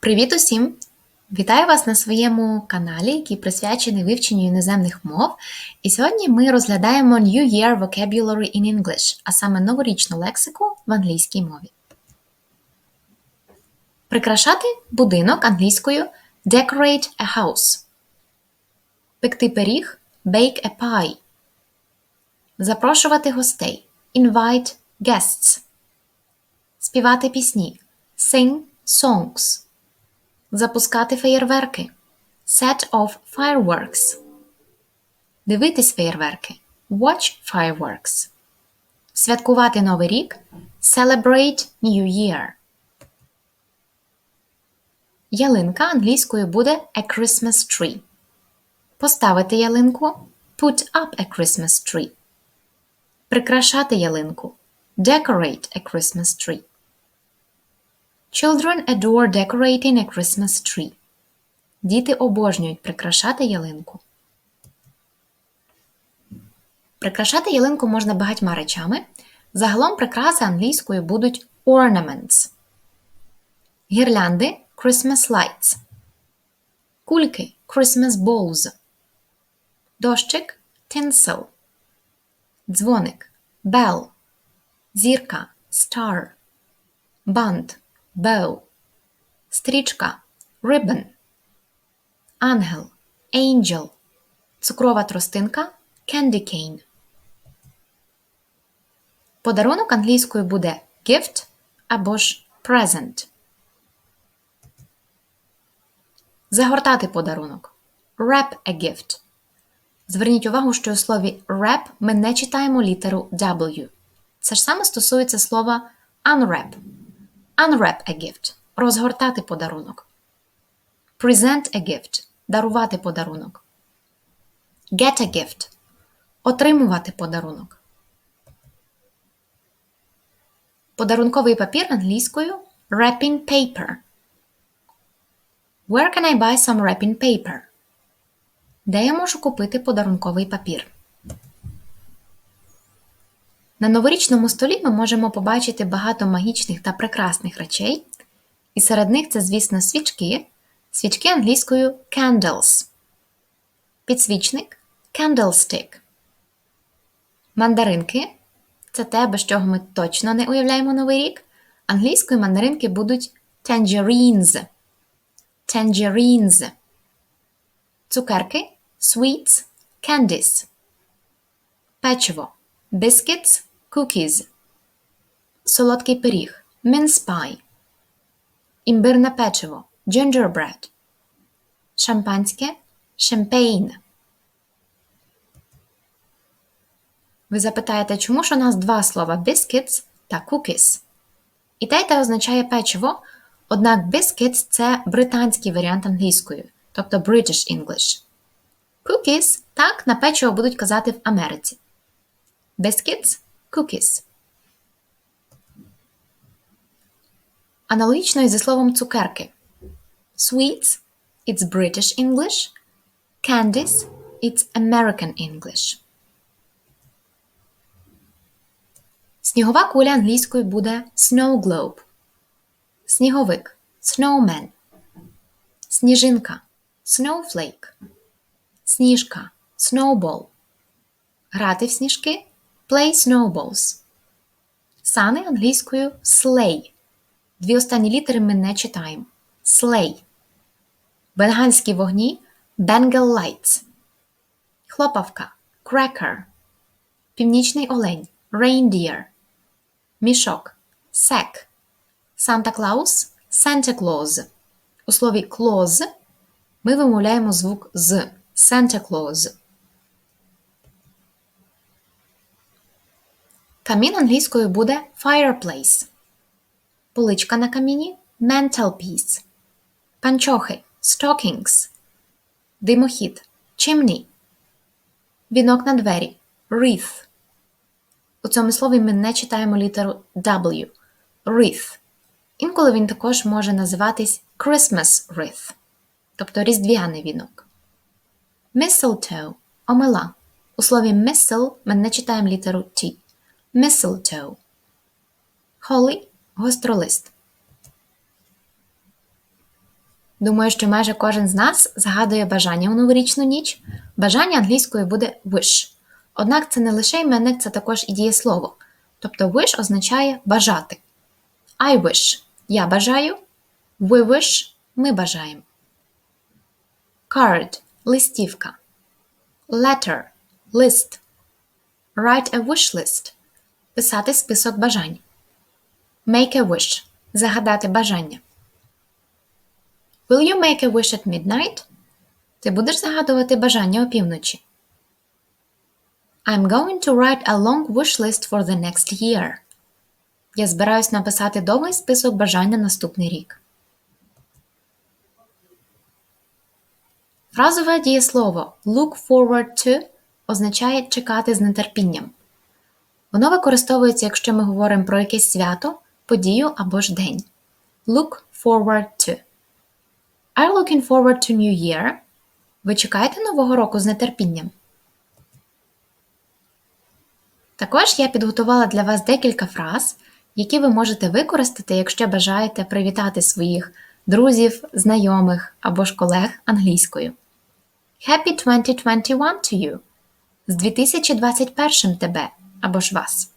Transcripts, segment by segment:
Привіт усім! Вітаю вас на своєму каналі, який присвячений вивченню іноземних мов. І сьогодні ми розглядаємо New Year Vocabulary in English, а саме новорічну лексику в англійській мові. Прикрашати будинок англійською decorate a house. Пекти пиріг bake a pie. Запрошувати гостей invite guests. Співати пісні sing songs. Запускати феєрверки set off fireworks. Дивитись феєрверки watch fireworks. Святкувати Новий рік celebrate New Year. Ялинка англійською буде a Christmas tree. Поставити ялинку put up a Christmas tree. Прикрашати ялинку decorate a Christmas tree. Children adore decorating a Christmas tree. Діти обожнюють прикрашати ялинку. Прикрашати ялинку можна багатьма речами. Загалом прикраси англійською будуть ornaments. Гірлянди Christmas lights. Кульки Christmas balls. Дощик tinsel. Дзвоник bell. Зірка star. Бант bow, стрічка ribbon, ангел angel, цукрова тростинка candy cane. Подарунок англійською буде gift або ж present. Загортати подарунок wrap a gift. Зверніть увагу, що у слові wrap ми не читаємо літеру W. Це ж саме стосується слова unwrap. Unwrap a gift розгортати подарунок. Present a gift дарувати подарунок. Get a gift отримувати подарунок. Подарунковий папір англійською wrapping paper. Where can I buy some wrapping paper? Де я можу купити подарунковий папір? На новорічному столі ми можемо побачити багато магічних та прекрасних речей, і серед них це, звісно, свічки, свічки англійською candles, підсвічник candlestick, мандаринки це те, без чого ми точно не уявляємо новий рік. Англійською мандаринки будуть tangerines, tangerines, цукерки sweets, candies, печиво biscuits cookies, солодкий пиріг, mince pie, імбирне печиво, gingerbread, шампанське, champagne. Ви запитаєте, чому ж у нас два слова biscuits та cookies? І те й те означає печиво, однак biscuits – це британський варіант англійської, тобто British English. Cookies так на печиво будуть казати в Америці. Biscuits cookies. Аналогічно і зі словом цукерки. Sweets it's British English. Candies it's American English. Снігова куля англійською буде snow globe. Сніговик snowman. Сніжинка snowflake. Сніжка snowball. Грати в сніжки Play snowballs. Сани англійською sleigh. Дві останні літери ми не читаємо. Sleigh. Бенганські вогні Bengal lights. Хлопавка cracker. Північний олень reindeer. Мішок sack. Санта Клаус Santa Claus. У слові claus ми вимовляємо звук з Santa Claus. Камін англійською буде fireplace. Поличка на каміні mantelpiece. Панчохи stockings. Димохід chimney. Вінок на двері wreath. У цьому слові ми не читаємо літеру W. Wreath. Інколи він також може називатись Christmas wreath, тобто різдвяний вінок. Mistletoe – омела. У слові missile ми не читаємо літеру T mistletoe. Holly – гостролист. Думаю, що майже кожен з нас згадує бажання у новорічну ніч. Бажання англійською буде wish. Однак це не лише іменник, це також і дієслово. Тобто wish означає бажати. I wish я бажаю. We wish ми бажаємо. Card листівка. Letter лист. Write a wish list писати список бажань. Make a wish загадати бажання. Will you make a wish at midnight? Ти будеш загадувати бажання опівночі. I'm going to write a long wish list for the next year. Я збираюсь написати довгий список бажань на наступний рік. Фразове дієслово look forward to означає чекати з нетерпінням. Воно використовується, якщо ми говоримо про якесь свято, подію або ж день. Look forward to. Are looking forward to New Year? Ви чекаєте Нового року з нетерпінням? Також я підготувала для вас декілька фраз, які ви можете використати, якщо бажаєте привітати своїх друзів, знайомих або ж колег англійською. Happy 2021 to you! З 2021 тебе або ж вас.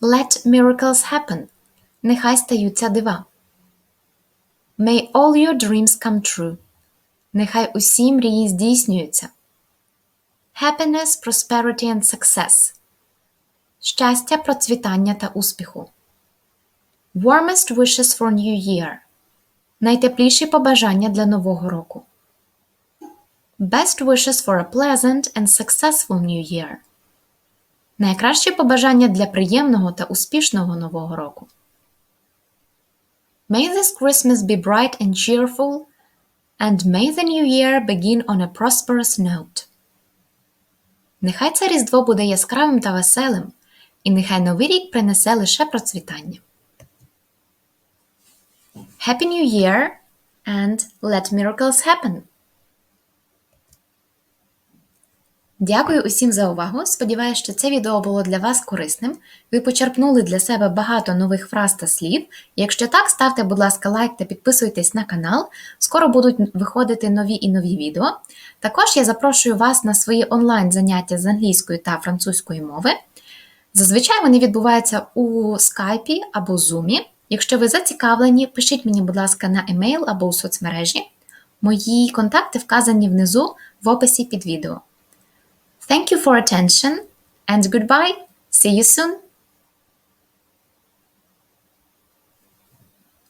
Let miracles happen. Нехай стаються дива. May all your dreams come true. Нехай усі мрії здійснюються. Happiness, prosperity and success. Щастя, процвітання та успіху. Warmest wishes for New Year. Найтепліші побажання для Нового року. Best wishes for a pleasant and successful New Year. Найкращі побажання для приємного та успішного Нового року. May this Christmas be bright and cheerful, and may the new year begin on a prosperous note. Нехай це Різдво буде яскравим та веселим, і нехай новий рік принесе лише процвітання. Happy New Year and let miracles happen! Дякую усім за увагу. Сподіваюся, що це відео було для вас корисним. Ви почерпнули для себе багато нових фраз та слів. Якщо так, ставте, будь ласка, лайк та підписуйтесь на канал. Скоро будуть виходити нові і нові відео. Також я запрошую вас на свої онлайн-заняття з англійської та французької мови. Зазвичай вони відбуваються у скайпі або зумі. Якщо ви зацікавлені, пишіть мені, будь ласка, на емейл або у соцмережі. Мої контакти вказані внизу в описі під відео. Thank you for attention and goodbye. See you soon.